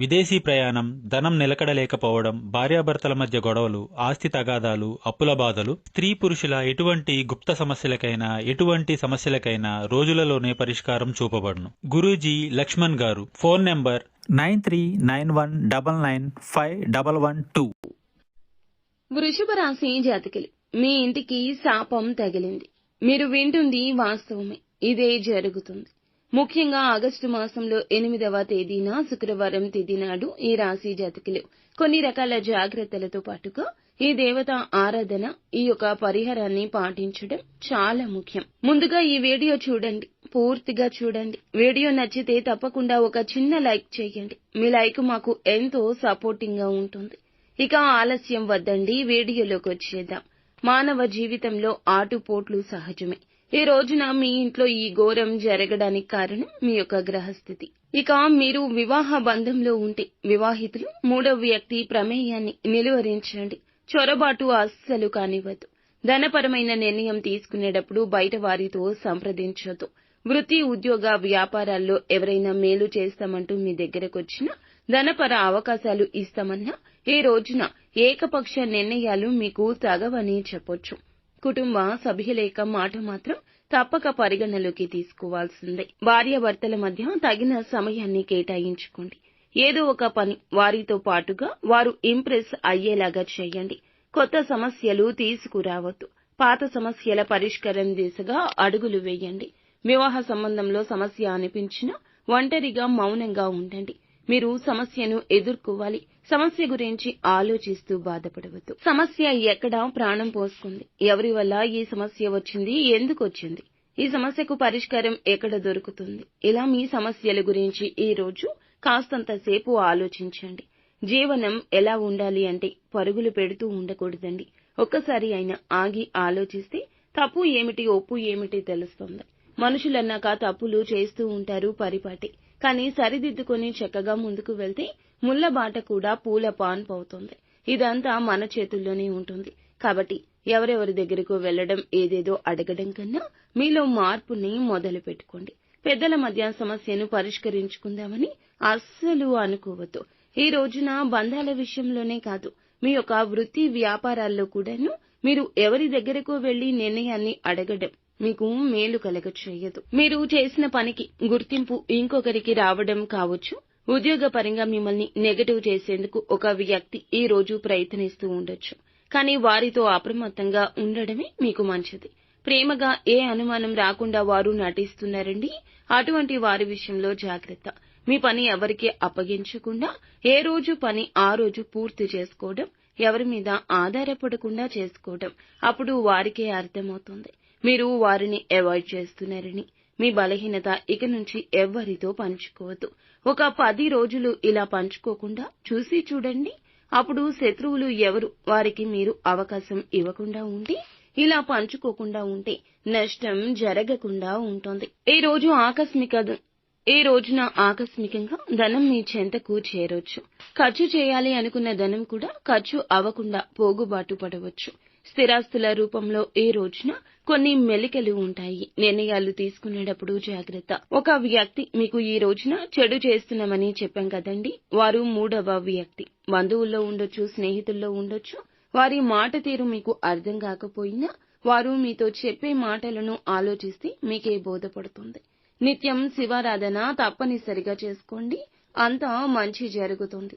విదేశీ ప్రయాణం ధనం నిలకడలేకపోవడం భార్యాభర్తల మధ్య గొడవలు ఆస్తి తగాదాలు అప్పుల బాధలు స్త్రీ పురుషుల ఎటువంటి గుప్త సమస్యలకైనా ఎటువంటి సమస్యలకైనా రోజులలోనే పరిష్కారం చూపబడును. గురూజీ లక్ష్మణ్ గారు phone number nine three nine one double nine five double one two. వృషభ రాశి జాతకులు మీ ఇంటికి శాపం తగిలింది. మీరు వింటుంది వాస్తవమే ఇదే జరుగుతుంది. ముఖ్యంగా ఆగస్టు మాసంలో ఎనిమిదవ తేదీన శుక్రవారం తేదీ నాడు ఈ రాశి జాతకులు. కొన్ని రకాల జాగ్రత్తలతో పాటుగా ఈ దేవత ఆరాధన ఈ యొక్క పరిహారాన్ని పాటించడం చాలా ముఖ్యం. ముందుగా ఈ వీడియో చూడండి. పూర్తిగా చూడండి. వీడియో నచ్చితే తప్పకుండా ఒక చిన్న లైక్ చేయండి. మీ లైక్ మాకు ఎంతో సపోర్టింగ్గా ఉంటుంది. ఇక ఆలస్యం వద్దండి. వీడియోలోకి వచ్చేద్దాం. మానవ జీవితంలో ఆటుపోట్లు సహజమే. ఈ రోజున మీ ఇంట్లో ఈ ఘోరం జరగడానికి కారణం మీ యొక్క గ్రహస్థితి. ఇక మీరు వివాహ బంధంలో ఉంటే వివాహితులు మూడవ వ్యక్తి ప్రమేయాన్ని నిలువరించండి. చొరబాటు అస్సలు కానివ్వద్దు. ధనపరమైన నిర్ణయం తీసుకునేటప్పుడు బయట వారితో సంప్రదించొద్దు. వృత్తి ఉద్యోగ వ్యాపారాల్లో ఎవరైనా మేలు చేస్తామంటూ మీ దగ్గరకొచ్చినా ధనపర అవకాశాలు ఇస్తామన్నా ఈ రోజున ఏకపక్ష నిర్ణయాలు మీకు తగవని చెప్పొచ్చు. కుటుంబ సభ్యులేక మాట మాత్రం తప్పక పరిగణలోకి తీసుకోవాల్సిందే. భార్యాభర్తల మధ్య తగిన సమయాన్ని కేటాయించుకోండి. ఏదో ఒక పని వారితో పాటుగా వారు ఇంప్రెస్ అయ్యేలాగా చేయండి. కొత్త సమస్యలు తీసుకురావద్దు. పాత సమస్యల పరిష్కారం దిశగా అడుగులు వేయండి. వివాహ సంబంధంలో సమస్య అనిపించినా ఒంటరిగా మౌనంగా ఉండండి. మీరు సమస్యను ఎదుర్కోవాలి. సమస్య గురించి ఆలోచిస్తూ బాధపడవద్దు. సమస్య ఎక్కడ ప్రాణం పోసుకుంది ఎవరి వల్ల ఈ సమస్య వచ్చింది? ఎందుకు వచ్చింది? ఈ సమస్యకు పరిష్కారం ఎక్కడ దొరుకుతుంది? ఇలా మీ సమస్యల గురించి ఈ రోజు కాస్తంత సేపు ఆలోచించండి. జీవనం ఎలా ఉండాలి అంటే పరుగులు పెడుతూ ఉండకూడదండి. ఒక్కసారి అయినా ఆగి ఆలోచిస్తే తప్పు ఏమిటి ఒప్పు ఏమిటి తెలుస్తుంది. మనుషులన్నాక తప్పులు చేస్తూ ఉంటారు పరిపాటి. కానీ సరిదిద్దుకొని చక్కగా ముందుకు వెళ్తే ముళ్ళ బాట కూడా పూల పాన్పు అవుతుంది ఇదంతా మన చేతుల్లోనే ఉంటుంది. కాబట్టి ఎవరెవరి దగ్గరకు వెళ్ళడం ఏదేదో అడగడం కన్నా మీలో మార్పుని మొదలు పెట్టుకోండి. పెద్దల మధ్య సమస్యను పరిష్కరించుకుందామని అస్సలు అనుకోవద్దు. ఈ రోజున బంధాల విషయంలోనే కాదు మీ యొక్క వృత్తి వ్యాపారాల్లో కూడాను మీరు ఎవరి దగ్గరకు వెళ్ళి నిర్ణయాన్ని అడగడం మీకు మేలు కలగ చేయదు. మీరు చేసిన పనికి గుర్తింపు ఇంకొకరికి రావడం కావచ్చు ఉద్యోగపరంగా మిమ్మల్ని నెగటివ్ చేసేందుకు ఒక వ్యక్తి ఈ రోజు ప్రయత్నిస్తూ ఉండొచ్చు. కానీ వారితో అప్రమత్తంగా ఉండడమే మీకు మంచిది. ప్రేమగా ఏ అనుమానం రాకుండా వారు నటిస్తున్నారండి? అటువంటి వారి విషయంలో జాగ్రత్త. మీ పని ఎవరికి అప్పగించకుండా ఏ రోజు పని ఆ రోజు పూర్తి చేసుకోవడం ఎవరి మీద ఆధారపడకుండా చేసుకోవడం అప్పుడు వారికే అర్థమవుతుంది. మీరు వారిని అవాయిడ్ చేస్తున్నారని. మీ బలహీనత ఇక నుంచి ఎవ్వరితో పంచుకోవద్దు. ఒక పది రోజులు ఇలా పంచుకోకుండా చూసి చూడండి. అప్పుడు శత్రువులు ఎవరు వారికి మీరు అవకాశం ఇవ్వకుండా ఉండి ఇలా పంచుకోకుండా ఉంటే నష్టం జరగకుండా ఉంటుంది. ఈ రోజు ఆకస్మిక ఈ రోజున ఆకస్మికంగా ధనం మీ చెంతకు చేరొచ్చు. ఖర్చు చేయాలి అనుకున్న ధనం కూడా ఖర్చు అవ్వకుండా పోగుబాటు పడవచ్చు. స్థిరాస్తుల రూపంలో ఏ రోజున కొన్ని మెలికలు ఉంటాయి. నిర్ణయాలు తీసుకునేటప్పుడు జాగ్రత్త. ఒక వ్యక్తి మీకు ఈ రోజున చెడు చేస్తున్నామని చెప్పాం కదండి. వారు మూడవ వ్యక్తి. బంధువుల్లో ఉండొచ్చు స్నేహితుల్లో ఉండొచ్చు. వారి మాట తీరు మీకు అర్థం కాకపోయినా వారు మీతో చెప్పే మాటలను ఆలోచిస్తే మీకే బోధపడుతుంది. నిత్యం శివారాధన తప్పనిసరిగా చేసుకోండి. అంతా మంచి జరుగుతుంది.